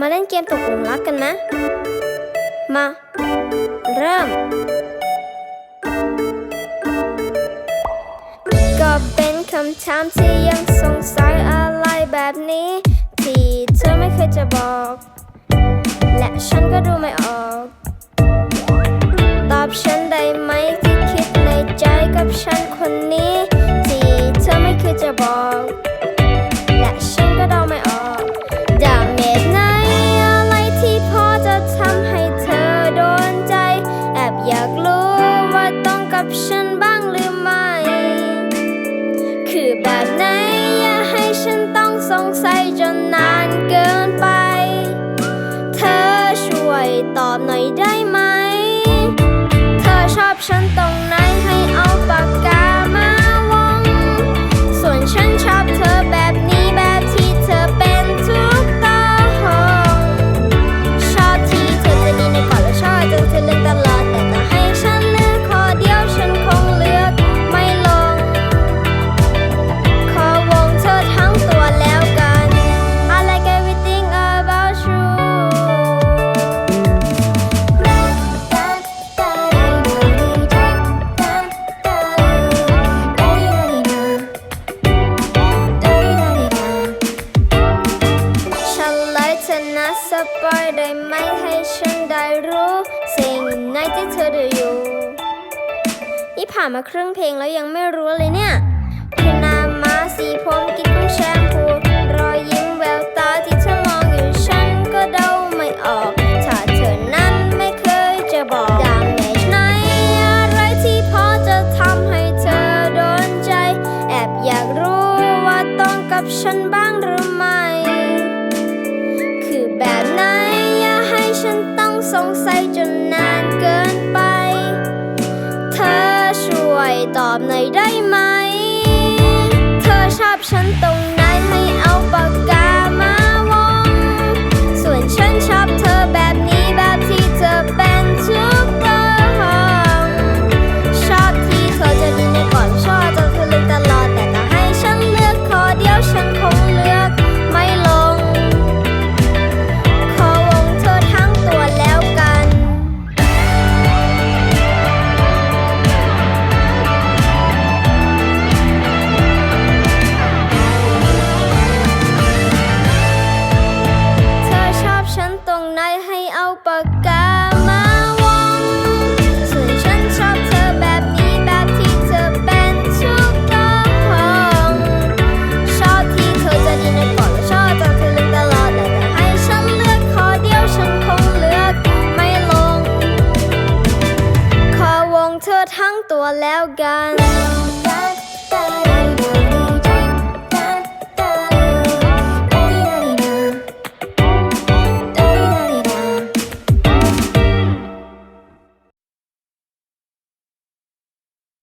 มาเล่นเกมตกหลุมรักกันไหมมา เริ่ม ก็เป็นคำถามที่ยังสงสัยอะไรแบบนี้ ที่เธอไม่เคยจะบอก และฉันก็ดูไม่ออก ตอบฉันได้ไหมที่คิดในใจกับฉันคนนี้ ตอบหน่อยได้ไหม เธอชอบฉันตรง ปล่อยได้ไหมให้ฉันได้รู้ สิ่งไหนที่เธอดูอยู่ นี่ผ่านมาครึ่งเพลงแล้วยังไม่รู้เลยเนี่ยคือนามาสีผมกิน อบหน่อยได้ ปากกามาวงส่วนฉันชอบเธอแบบนี้แบบที่เธอเป็นทุกเรื่องชอบที่เธอจะดีในก่อนและชอบจนเธอลืมตลอดแต่ถ้าให้ฉันเลือกขอเดียวฉันคงเลือกไม่ลง ขอวงเธอทั้งตัวแล้วกัน